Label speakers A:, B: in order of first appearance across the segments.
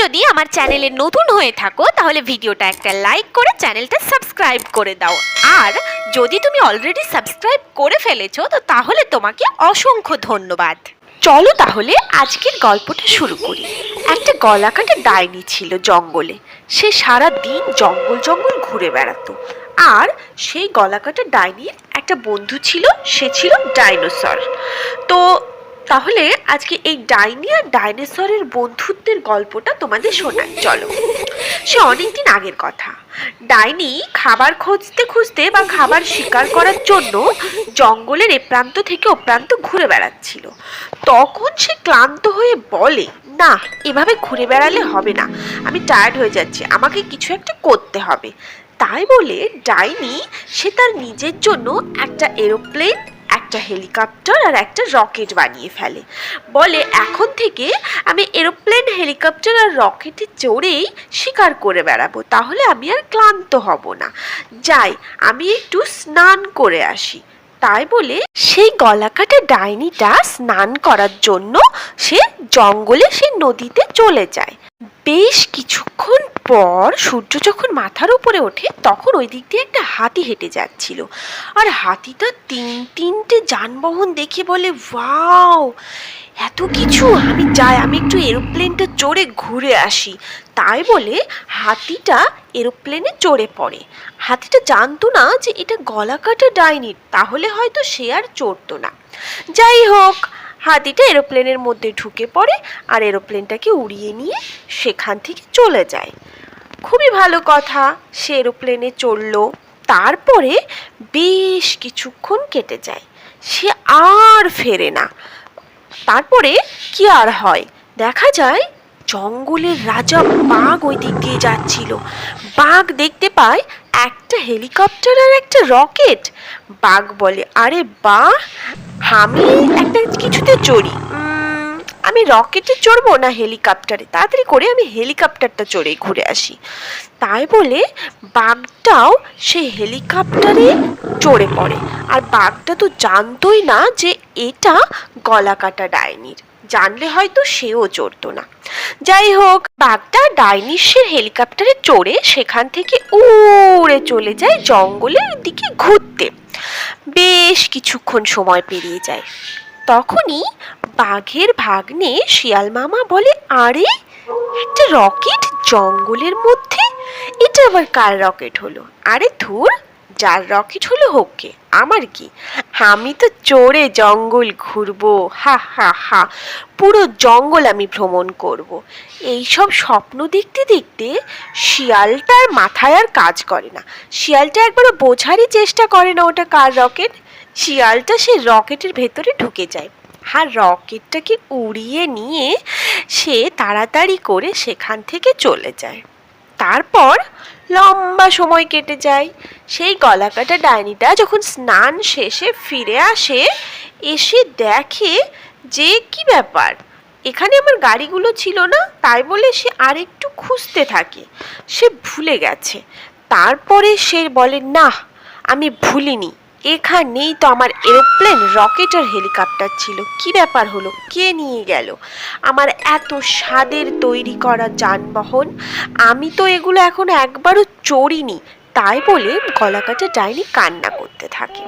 A: যদি আমার চ্যানেলে নতুন হয়ে থাকো, তাহলে ভিডিওটা একটা লাইক করে চ্যানেলটা সাবস্ক্রাইব করে দাও। আর যদি তুমি অলরেডি সাবস্ক্রাইব করে ফেলেছো, তো তাহলে তোমাকে অসংখ্য ধন্যবাদ। চলো তাহলে আজকের গল্পটা শুরু করি। একটা গলাকাটা ডাইনি ছিল জঙ্গলে। সে সারা দিন জঙ্গল জঙ্গল ঘুরে বেড়াতো। আর সেই গলাকাটা ডাইনির একটা বন্ধু ছিল, সে ছিল ডাইনোসর। তো তাহলে আজকে এই ডাইনি আর ডাইনোসরের বন্ধুত্বের গল্পটা তোমাদের শোনাই। চলো। সে অনেকদিন আগের কথা। ডাইনি খাবার খুঁজতে খুঁজতে বা খাবার শিকার করার জন্য জঙ্গলের এ প্রান্ত থেকে ও প্রান্ত ঘুরে বেড়াচ্ছিল। তখন সে ক্লান্ত হয়ে বলে, না, এভাবে ঘুরে বেড়ালে হবে না। আমি টায়ার্ড হয়ে যাচ্ছি। আমাকে কিছু একটা করতে হবে। তাই বলে ডাইনি সে তার নিজের জন্য একটা এরোপ্লেন একটা হেলিকপ্টার আর একটা রকেট বানিয়ে ফেলে। বলে, এখন থেকে আমি এরোপ্লেন, হেলিকপ্টার আর রকেটে চড়েই শিকার করে বেড়াবো। তাহলে আমি আর ক্লান্ত হব না। যাই, আমি একটু স্নান করে আসি। তাই বলে সেই গলাকাটা ডাইনিটা স্নান করার জন্য সে জঙ্গলে, সে নদীতে চলে যায়। বেশ কিছুক্ষণ পর সূর্য যখন মাথার উপরে ওঠে, তখন ওই দিক দিয়ে একটা হাতি হেঁটে যাচ্ছিল। আর হাতিটা তিন তিনটে যানবাহন দেখে বলে, ওয়াও, এত কিছু? আমি যাই, আমি একটু এরোপ্লেনটা চড়ে ঘুরে আসি। তাই বলে হাতিটা এরোপ্লেনে চড়ে পড়ে। হাতিটা জানতো না যে এটা গলা কাটা ডাইনির তাহলে হয়তো সে আর চড়তো না। যাই হোক হাতিটা এরোপ্লেনের মধ্যে ঢুকে পড়ে আর এরোপ্লেনটাকে উড়িয়ে নিয়ে সেখান থেকে চলে যায়। খুবই ভালো কথা, সে এরোপ্লেনে চড়লো। তারপরে বেশ কিছুক্ষণ কেটে যায়। সে আর ফেরে না। তারপরে কি আর হয়? দেখা যায় জঙ্গলের রাজা বাঘ ওই দিক দিয়ে যাচ্ছিল। বাঘ দেখতে পায় একটা হেলিকপ্টার আর একটা রকেট? বাঘ বলে আরে বা আমি একটা কিছুতে চড়ি। আমি রকেটে চড়বো না হেলিকপ্টারে? তাড়াতাড়ি করে আমি হেলিকপ্টারটা চড়ে ঘুরে আসি। তাই বলে বাঘটাও সে হেলিকপ্টারে চড়ে পড়ে। আর বাঘটা তো জানতোই না যে এটা গলাকাটা ডাইনির। জানলে হয়তো সেও চড়তো না। যাই হোক, বাঘটা ডাইনিশের হেলিকপ্টারে চড়ে সেখান থেকে উড়ে চলে যায় জঙ্গলের দিকে ঘুরতে। বেশ কিছুক্ষণ সময় পেরিয়ে যায়। তখনই বাঘের ভাগ্নে শিয়াল মামা বলে, আরে, একটা রকেট জঙ্গলের মধ্যে? এটা আবার কার রকেট হলো? আরে ধুর, যার রকেট হলো হোককে আমার কি? আমি তো চড়ে জঙ্গল ঘুরবো, হা হা হা, পুরো জঙ্গল আমি ভ্রমণ করব। এইসব স্বপ্ন দেখতে দেখতে শিয়ালটার মাথায় আর কাজ করে না। শিয়ালটা একবারও বোঝারই চেষ্টা করে না ওটা কার রকেট। শিয়ালটা সে রকেটের ভেতরে ঢুকে যায়। আর রকেটটাকে উড়িয়ে নিয়ে সে তাড়াতাড়ি করে সেখান থেকে চলে যায়। তারপর লম্বা সময় কেটে যায়। সেই গলাকাটা ডাইনিটা যখন স্নান শেষে ফিরে আসে, এসে দেখে যে, কি ব্যাপার? এখানে আমার গাড়িগুলো ছিল না? তাই বলে সে আরেকটু খুঁজতে থাকে। সে ভুলে গেছে। তারপরে সে বলে না আমি ভুলিনি। এখানেই তো আমার এরোপ্লেন রকেট আর হেলিকপ্টার ছিল। কি ব্যাপার হলো? কে নিয়ে গেল? আমার এত স্বাদের তৈরি করা যানবাহন, আমি তো এগুলো এখন একবারও চড়িনি। তাই বলে গলাকাটা ডাইনি কান্না করতে থাকে।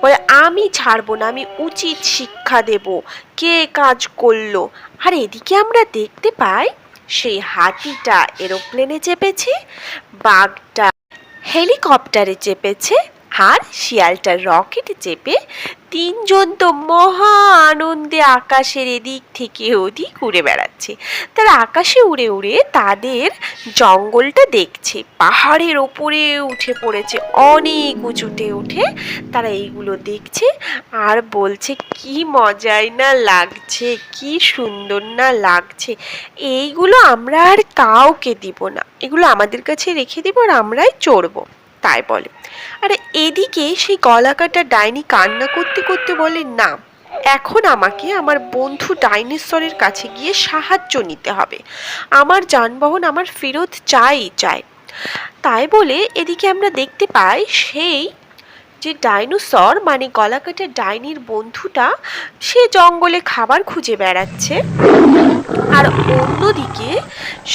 A: বলে, আমি ছাড়বো না, আমি উচিত শিক্ষা দেব। কে কাজ করল? আর এদিকে আমরা দেখতে পাই সেই হাতিটা এরোপ্লেনে চেপেছে, বাঘটা হেলিকপ্টারে চেপেছে আর শিয়ালটা রকেটে চেপে তিনজন তো মহা আনন্দে আকাশের এদিক থেকে ওদিক উড়ে বেড়াচ্ছে। তারা আকাশে উড়ে উড়ে তাদের জঙ্গলটা দেখছে। পাহাড়ের ওপরে উঠে পড়েছে, অনেক উঁচুতে উঠে তারা এইগুলো দেখছে আর বলছে, কি মজাই না লাগছে, কি সুন্দর না লাগছে। এইগুলো আমরা আর কাউকে দিব না। এগুলো আমাদের কাছে রেখে দিব আর আমরাই চড়বো। তাই বলে। আর এদিকে সেই গলাকাটা ডাইনি কান্না করতে করতে বলে, না, এখন আমাকে আমার বন্ধু ডাইনেসরের কাছে গিয়ে সাহায্য নিতে হবে। আমার যানবাহন আমার ফেরত চাই চাই। তাই বলে এদিকে আমরা দেখতে পাই সেই যে ডাইনোসর মানে গলাকাটা ডাইনির বন্ধুটা, সে জঙ্গলে খাবার খুঁজে বেড়াচ্ছে। আর অন্যদিকে,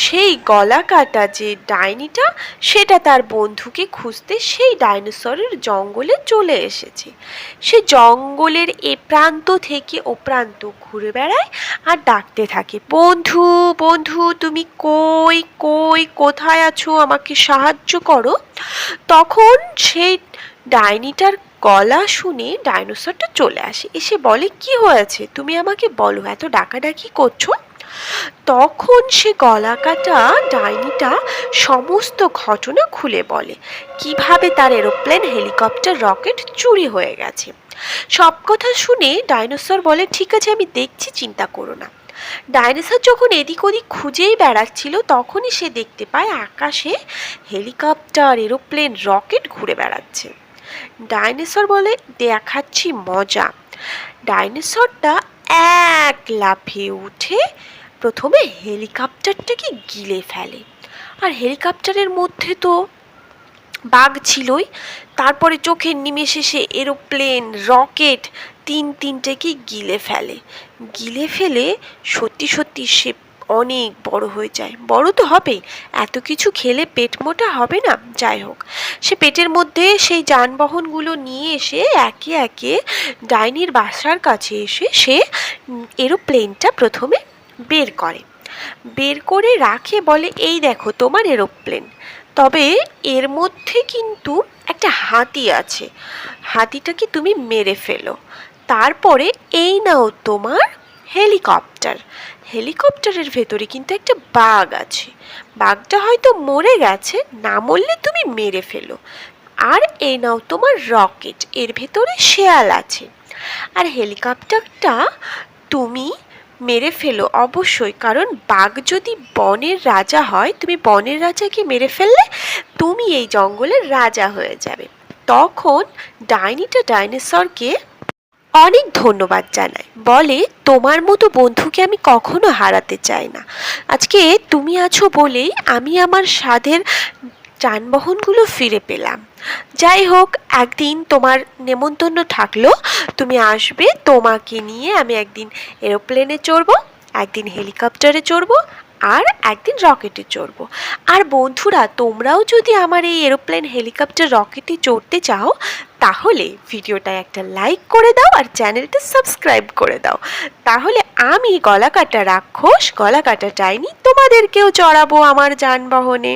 A: সেই গলা কাটা যে ডাইনিটা, সেটা তার বন্ধুকে খুঁজতে সেই ডাইনোসরের জঙ্গলে চলে এসেছে। সে জঙ্গলের এ প্রান্ত থেকে ও প্রান্ত ঘুরে বেড়ায় আর ডাকতে থাকে, বন্ধু বন্ধু, তুমি কই কই, কোথায় আছো? আমাকে সাহায্য করো। তখন সেই ডাইনিটার গলা শুনে ডাইনোসরটা চলে আসে। এসে বলে, কি হয়েছে? তুমি আমাকে বলো, এত ডাকাডাকি করছ? তখন সে গলা কাটা ডাইনিটা সমস্ত ঘটনা খুলে বলে, কীভাবে তার এরোপ্লেন, হেলিকপ্টার, রকেট চুরি হয়ে গেছে? সব কথা শুনে ডাইনোসর বলে, ঠিক আছে, আমি দেখছি, চিন্তা করো না। ডাইনোসর যখন এদিক ওদিক খুঁজেই বেড়াচ্ছিল, তখনই সে দেখতে পায় আকাশে হেলিকপ্টার, এরোপ্লেন, রকেট ঘুরে বেড়াচ্ছে। ডাইনোসর বলে দেখাচ্ছি মজা। ডাইনোসরটা এক লাফে উঠে প্রথমে হেলিকপ্টারটাকে গিলে ফেলে। আর হেলিকপ্টারের মধ্যে তো বাঘ ছিলই। তারপরে চোখের নিমেষে সে এরোপ্লেন, রকেট তিন তিনটেকে গিলে ফেলে। গিলে ফেলে সত্যি সত্যি সে অনেক বড় হয়ে যায়। বড় তো হবেই। এত কিছু খেলে পেট মোটা হবে না? যাই হোক। সে পেটের মধ্যে সেই যানবাহনগুলো নিয়ে এসে একে একে ডাইনির বাসার কাছে এসে সে এরোপ্লেনটা প্রথমে বের করে। বের করে রাখে বলে, এই দেখো, তোমার এরোপ্লেন। তবে এর মধ্যে কিন্তু একটা হাতি আছে। হাতিটাকে তুমি মেরে ফেলো। তারপরে, এই নাও তোমার হেলিকপ্টার। হেলিকপ্টারের ভেতরে কিন্তু একটা বাঘ আছে। বাঘটা হয়তো মরে গেছে, না মরলে তুমি মেরে ফেলো। আর এই নাও তোমার রকেট, এর ভেতরে শেয়াল আছে। আর হেলিকপ্টারটা তুমি মেরে ফেলো অবশ্যই, কারণ বাঘ যদি বনের রাজা হয়, তুমি বনের রাজাকে মেরে ফেললে তুমি এই জঙ্গলের রাজা হয়ে যাবে। তখন ডাইনিটা ডাইনোসরকে অনেক ধন্যবাদ জানায় বলে, তোমার মতো বন্ধুকে আমি কখনো হারাতে চাই না। আজকে তুমি আছো বলেই আমি আমার স্বাদের যানবাহনগুলো ফিরে পেলাম। যাই হোক, একদিন তোমার নেমন্তন্ন থাকল। তুমি আসবে, তোমাকে নিয়ে আমি একদিন এরোপ্লেনে চড়বো, একদিন হেলিকপ্টারে চড়বো, আর একদিন রকেটে চড়বো। আর বন্ধুরা, তোমরাও যদি আমার এই এরোপ্লেন, হেলিকপ্টার, রকেটে চড়তে চাও তাহলে ভিডিওটায় একটা লাইক করে দাও আর চ্যানেলটা সাবস্ক্রাইব করে দাও। তাহলে আমি গলা কাটা রাক্ষস গলা কাটা তোমাদেরকেও চড়াবো আমার যানবাহনে।